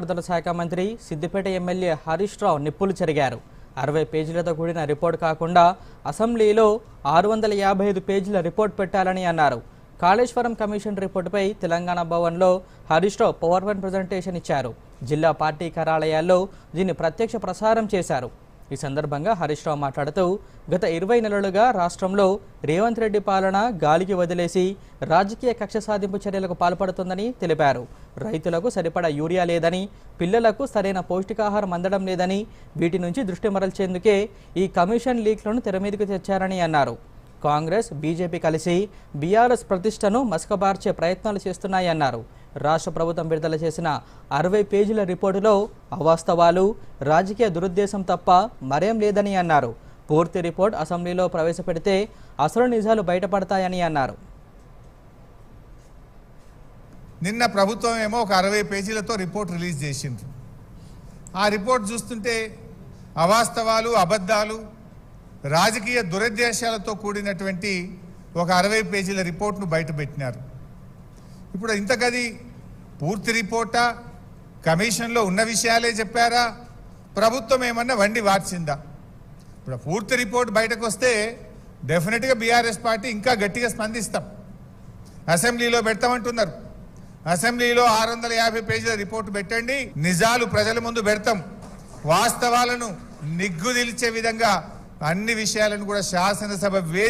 విడుదల శాఖ మంత్రి సిద్దిపేట ఎమ్మెల్యే హరీష్ రావు నిప్పులు చెరిగారు. అరవై పేజీలతో కూడిన రిపోర్ట్ కాకుండా అసెంబ్లీలో ఆరు వందల యాభై ఐదు పేజీల రిపోర్ట్ పెట్టాలని అన్నారు. కాళేశ్వరం కమిషన్ రిపోర్టుపై తెలంగాణ భవన్లో Harish Rao power point presentation ఇచ్చారు. జిల్లా పార్టీ కార్యాలయాల్లో దీన్ని ప్రత్యక్ష ప్రసారం చేశారు. ఈ సందర్భంగా హరీష్ రావు మాట్లాడుతూ గత ఇరవై నెలలుగా రాష్ట్రంలో రేవంత్ రెడ్డి పాలన గాలికి వదిలేసి రాజకీయ కక్ష సాధింపు చర్యలకు పాల్పడుతుందని తెలిపారు. రైతులకు సరిపడా యూరియా లేదని పిల్లలకు సరైన పౌష్టికాహారం అందడం లేదని వీటి నుంచి దృష్టి మరల్చేందుకే ఈ కమిషన్ లీక్లను తెరమీదకు తెచ్చారని అన్నారు. కాంగ్రెస్ బీజేపీ కలిసి బీఆర్ఎస్ ప్రతిష్టను మసకబార్చే ప్రయత్నాలు చేస్తున్నాయన్నారు. రాష్ట్ర ప్రభుత్వం విడుదల చేసిన అరవై పేజీల రిపోర్టులో అవాస్తవాలు రాజకీయ దురుద్దేశం తప్ప మరేం లేదని అన్నారు. పూర్తి రిపోర్ట్ అసెంబ్లీలో ప్రవేశపెడితే అసలు నిజాలు బయటపడతాయని అన్నారు. నిన్న ప్రభుత్వం ఏమో ఒక అరవై పేజీలతో రిపోర్ట్ రిలీజ్ చేసింది. ఆ రిపోర్ట్ చూస్తుంటే అవాస్తవాలు అబద్ధాలు రాజకీయ దురుద్దేశాలతో కూడినటువంటి ఒక అరవై పేజీల రిపోర్ట్ను బయటపెట్టినారు. ఇప్పుడు ఇంతకది పూర్తి రిపోర్టా? కమిషన్లో ఉన్న విషయాలే చెప్పారా? ప్రభుత్వం ఏమన్నా వండి వార్చిందా? ఇప్పుడు పూర్తి రిపోర్ట్ బయటకు వస్తే డెఫినెట్గా బీఆర్ఎస్ పార్టీ ఇంకా గట్టిగా స్పందిస్తాం. అసెంబ్లీలో పెడతామంటున్నారు. అసెంబ్లీలో ఆరు వందల యాభై పేజీల రిపోర్టు పెట్టండి. నిజాలు ప్రజల ముందు పెడతాం. వాస్తవాలను నిగ్గుదిల్చే విధంగా అన్ని విషయాలను కూడా శాసనసభ వే